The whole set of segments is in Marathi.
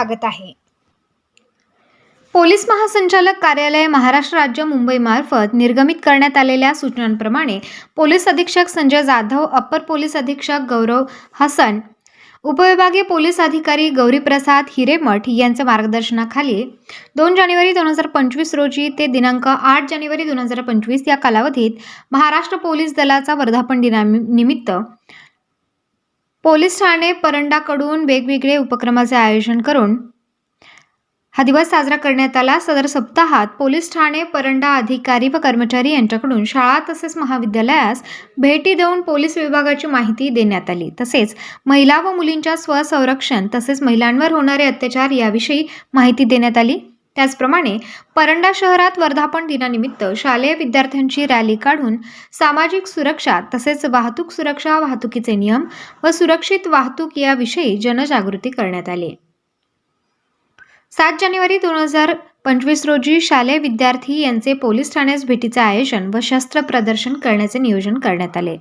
स्वागत आहे. पोलीस महासंचालक कार्यालय महाराष्ट्र राज्य मुंबईमार्फत निर्गमित करण्यात आलेल्या सूचनांप्रमाणे पोलीस अधीक्षक संजय जाधव अप्पर पोलीस अधीक्षक गौरव हसन उपविभागीय पोलीस अधिकारी गौरीप्रसाद हिरेमठ यांच्या मार्गदर्शनाखाली दोन जानेवारी दोन हजार पंचवीस रोजी ते दिनांक आठ जानेवारी दोन हजार पंचवीस या कालावधीत महाराष्ट्र पोलीस दलाचा वर्धापन दिनानिमित्त पोलीस ठाणे परंडाकडून वेगवेगळे उपक्रमाचे आयोजन करून हा दिवस साजरा करण्यात आला. सदर सप्ताहात पोलीस ठाणे परंडा अधिकारी व कर्मचारी यांच्याकडून शाळा तसेच महाविद्यालयास भेटी देऊन पोलीस विभागाची माहिती देण्यात आली. तसेच महिला व मुलींच्या स्वसंरक्षण तसेच महिलांवर होणारे अत्याचार याविषयी माहिती देण्यात आली. त्याचप्रमाणे परंडा शहरात वर्धापन दिनानिमित्त शालेय विद्यार्थ्यांची रॅली काढून सामाजिक सुरक्षा तसेच वाहतूक सुरक्षा वाहतुकीचे नियम व सुरक्षित वाहतूक याविषयी जनजागृती करण्यात आली. सात जानेवारी दोन हजार पंचवीस रोजी शालेय विद्यार्थी यांचे पोलीस ठाण्यास भेटीचे आयोजन व शस्त्र प्रदर्शन करण्याचे नियोजन करण्यात आले.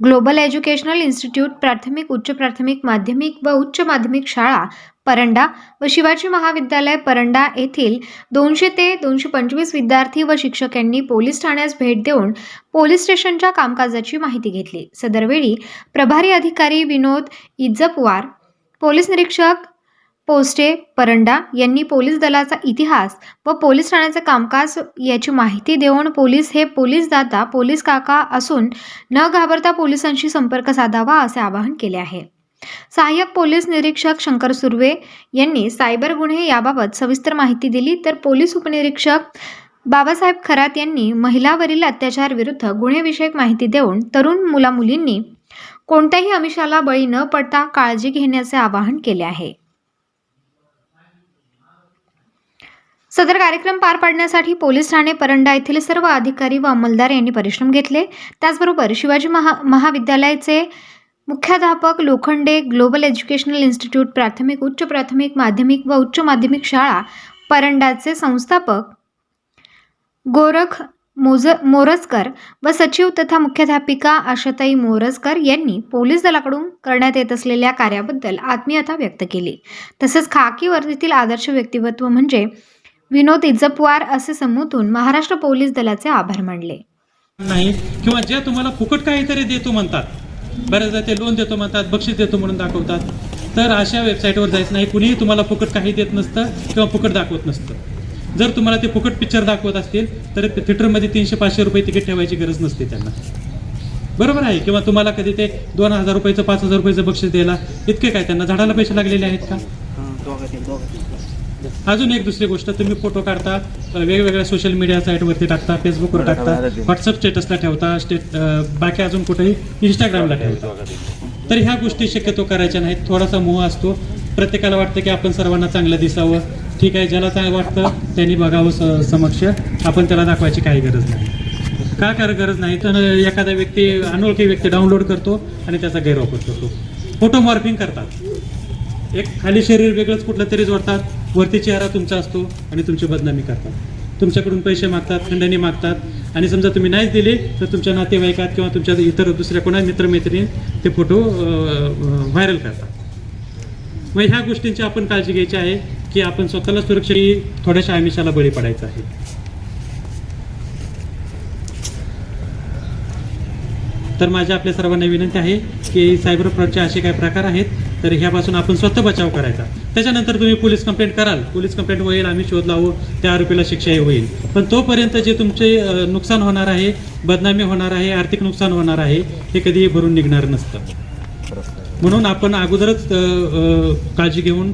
ग्लोबल एज्युकेशनल इन्स्टिट्यूट प्राथमिक उच्च प्राथमिक माध्यमिक व उच्च माध्यमिक शाळा परंडा व शिवाजी महाविद्यालय परंडा येथील दोनशे ते दोनशे पंचवीस विद्यार्थी व शिक्षक यांनी पोलीस ठाण्यास भेट देऊन पोलीस स्टेशनच्या कामकाजाची माहिती घेतली. सदरवेळी प्रभारी अधिकारी विनोद इज्जपवार पोलीस निरीक्षक पोस्टे परंडा यांनी पोलीस दलाचा इतिहास व पोलीस ठाण्याचे कामकाज याची माहिती देऊन पोलीस हे पोलीस दाता पोलीस काका असून न घाबरता पोलिसांशी संपर्क साधावा असे आवाहन केले आहे. सहाय्यक पोलीस निरीक्षक शंकर सुर्वे यांनी सायबर गुन्हे याबाबत सविस्तर माहिती दिली तर पोलीस उपनिरीक्षक बाबासाहेब खरात यांनी महिलावरील अत्याचार विरुद्ध गुन्हेविषयक माहिती देऊन तरुण मुलामुलींनी कोणत्याही अमिषाला बळी न पडता काळजी घेण्याचे आवाहन केले आहे. सदर कार्यक्रम पार पाडण्यासाठी पोलीस ठाणे परंडा येथील सर्व अधिकारी व अंमलदार यांनी परिश्रम घेतले. त्याचबरोबर शिवाजी महा महाविद्यालयाचे मुख्याध्यापक लोखंडे ग्लोबल एज्युकेशनल इन्स्टिट्यूट प्राथमिक उच्च प्राथमिक माध्यमिक व उच्च माध्यमिक शाळा परंडाचे संस्थापक गोरख मोज मोरजकर व सचिव तथा मुख्याध्यापिका आशाताई मोरजकर यांनी पोलीस दलाकडून करण्यात येत असलेल्या कार्याबद्दल आत्मीयता व्यक्त केली. तसेच खाकी वर्दीतील आदर्श व्यक्तिमत्व म्हणजे विनोद इज्जपवार असे संबोधून महाराष्ट्र पोलीस दलाचे आभार मानले. नाही किंवा जे तुम्हाला फुकट काहीतरी देतो म्हणतात बऱ्याचदा ते लोन देतो म्हणतात बक्षीस देतो म्हणून दाखवतात तर अशा वेबसाईटवर जायचं नाही. कुणीही तुम्हाला फुकट काही देत नसतं किंवा फुकट दाखवत नसतं. जर तुम्हाला ते फुकट पिक्चर दाखवत असतील तर थिएटरमध्ये तीनशे पाचशे रुपये तिकीट ठेवायची गरज नसते त्यांना. बरोबर आहे? किंवा तुम्हाला कधी ते दोन हजार रुपयाचं पाच हजार रुपयाचं बक्षीस द्यायला इतके काय? त्यांना झाडाला पैसे लागलेले आहेत का? अजून एक दुसरी गोष्ट तुम्ही फोटो काढता वेगवेगळ्या सोशल मीडिया साईटवरती टाकता फेसबुकवर टाकता व्हॉट्सअप स्टेटसला ठेवता स्टेट बाकी अजून कुठेही इंस्टाग्रामला ठेवता. तर ह्या गोष्टी शक्यतो करायच्या नाहीत थोडासा मोह असतो. प्रत्येकाला वाटतं की आपण सर्वांना चांगलं दिसावं. ठीक आहे ज्याला चांगलं वाटतं त्यांनी बघावं समक्ष. आपण त्याला दाखवायची काही गरज नाही. का कर गरज नाही? तर एखादा व्यक्ती अनोळखी व्यक्ती डाउनलोड करतो आणि त्याचा गैरवापर करतो. फोटो मॉर्फिंग करतात. एक खाली शरीर वेगळंच कुठलं तरी जोडतात. वरती चेहरा तुमचा असतो आणि तुमची बदनामी करतात. तुमच्याकडून पैसे मागतात खंडणी मागतात. आणि समजा तुम्ही नाहीच दिले तर तुमच्या नातेवाईकात किंवा तुमच्या इतर दुसऱ्या कोणा मित्रमैत्रिणी ते फोटो व्हायरल करतात. मग ह्या गोष्टींची आपण काळजी घ्यायची आहे की आपण स्वतःला सुरक्षित थोड्याशा आमिषाला बळी पडायचं आहे. तर माझ्या आपल्या सर्वांना विनंती आहे की सायबर फ्रॉडचे असे काही प्रकार आहेत तर ह्यापासून आपण स्वतः बचाव करायचा. त्याच्यानंतर तुम्ही पोलीस कंप्लेंट कराल. पोलीस कंप्लेंट होईल आम्ही शोध लावू त्या आरोपीला शिक्षाही होईल. पण तोपर्यंत जे तुमचे नुकसान होणार आहे बदनामी होणार आहे आर्थिक नुकसान होणार आहे हे कधीही भरून निघणार नसतं. म्हणून आपण अगोदरच काळजी घेऊन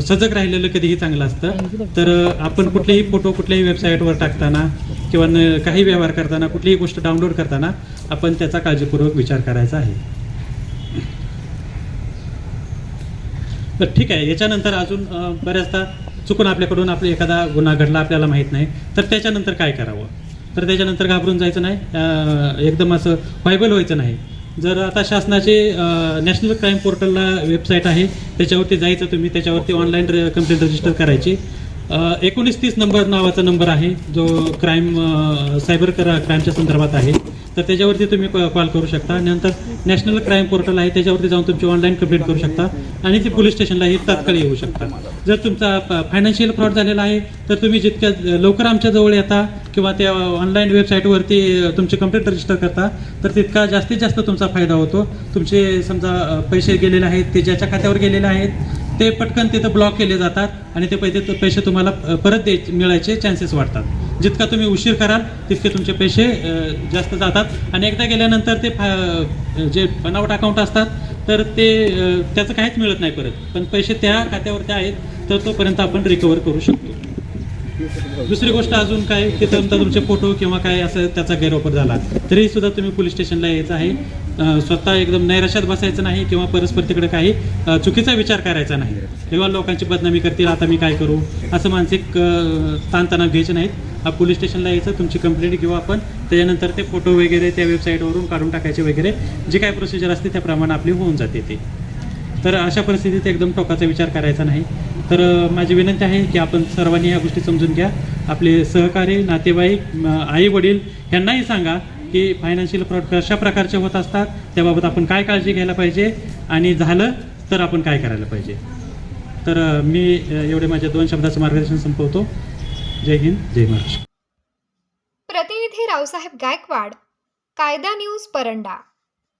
सजग राहिलेलं कधीही चांगलं असतं. तर आपण कुठलेही फोटो कुठल्याही वेबसाईटवर टाकताना किंवा न- काही व्यवहार करताना कुठलीही गोष्ट डाउनलोड करताना आपण त्याचा काळजीपूर्वक विचार करायचा आहे. तर ठीक आहे याच्यानंतर अजून बऱ्याचदा चुकून आपल्याकडून आपला एखादा गुन्हा घडला आपल्याला माहीत नाही. तर त्याच्यानंतर काय करावं? तर त्याच्यानंतर घाबरून जायचं नाही. एकदम असं व्हायबल व्हायचं नाही. जर आता शासनाचे नॅशनल क्राईम पोर्टलला वेबसाईट आहे त्याच्यावरती जायचं तुम्ही त्याच्यावरती ऑनलाईन कंप्लेंट रजिस्टर करायची. एकोणीस तीस नंबर नावाचा नंबर आहे. जो क्राईम सायबर करा क्राईमच्या संदर्भात आहे. तर त्याच्यावरती तुम्ही कॉल करू शकता. नंतर नॅशनल क्राईम पोर्टल आहे. त्याच्यावरती जाऊन तुमची ऑनलाईन कंप्लेंट करू शकता. आणि ती पोलीस स्टेशनलाही तात्काळ येऊ शकता. जर तुमचा फायनान्शियल फ्रॉड झालेला आहे तर तुम्ही जितक्या लवकर आमच्या जवळ येता किंवा त्या ऑनलाईन वेबसाईटवरती तुमची कंप्लेंट रजिस्टर करता तर तितका जास्तीत जास्त तुमचा फायदा होतो. तुमचे समजा पैसे गेलेले आहेत ते ज्याच्या खात्यावर गेलेले आहेत ते पटकन तिथं ब्लॉक केले जातात आणि ते पैसे पैसे तुम्हाला परत द्याय मिळायचे चान्सेस वाढतात. जितका तुम्ही उशीर कराल तितके तुमचे पैसे जास्त जातात. आणि एकदा गेल्यानंतर ते फा- जे बनावट अकाउंट असतात तर ते त्याचं काहीच मिळत नाही परत. पण पैसे त्या खात्यावरती आहेत तर तोपर्यंत आपण रिकवर करू शकतो. दुसरी गोष्ट अजून काय की समजा तुमचे फोटो किंवा काय असं त्याचा गैरवापर झाला. तरी सुद्धा तुम्ही पोलीस स्टेशनला यायचं आहे. स्वतः एकदम नैराश्यात बसायचं नाही किंवा परस्पर तिकडे काही चुकीचा विचार करायचा नाही. किंवा लोकांची बदनामी करतील आता मी काय करू? असं मानसिक ताणतणाव घ्यायचे नाहीत. हा पोलीस स्टेशनला यायचं तुमची कंप्लेंट घेऊ आपण. त्याच्यानंतर ते फोटो वगैरे त्या वेबसाईटवरून काढून टाकायचे वगैरे. जे काय प्रोसिजर असते त्याप्रमाणे आपली होऊन जाते ते. तर अशा परिस्थितीत एकदम टोकाचा विचार करायचा नाही. तर माझी विनंती आहे की आपण सर्वांनी ह्या गोष्टी समजून घ्या. आपले सहकारी नातेवाईक आई वडील यांनाही सांगा की फायनान्शियल फ्रॉड कशा प्रकारचे होत असतात त्याबाबत आपण काय काळजी घ्यायला पाहिजे आणि झालं तर आपण काय करायला पाहिजे. तर मी एवढे माझ्या दोन शब्दाचं मार्गदर्शन संपवतो. जय हिंद जय महाराष्ट्र. प्रतिनिधी रावसाहेब गायकवाड कायदा न्यूज परंडा.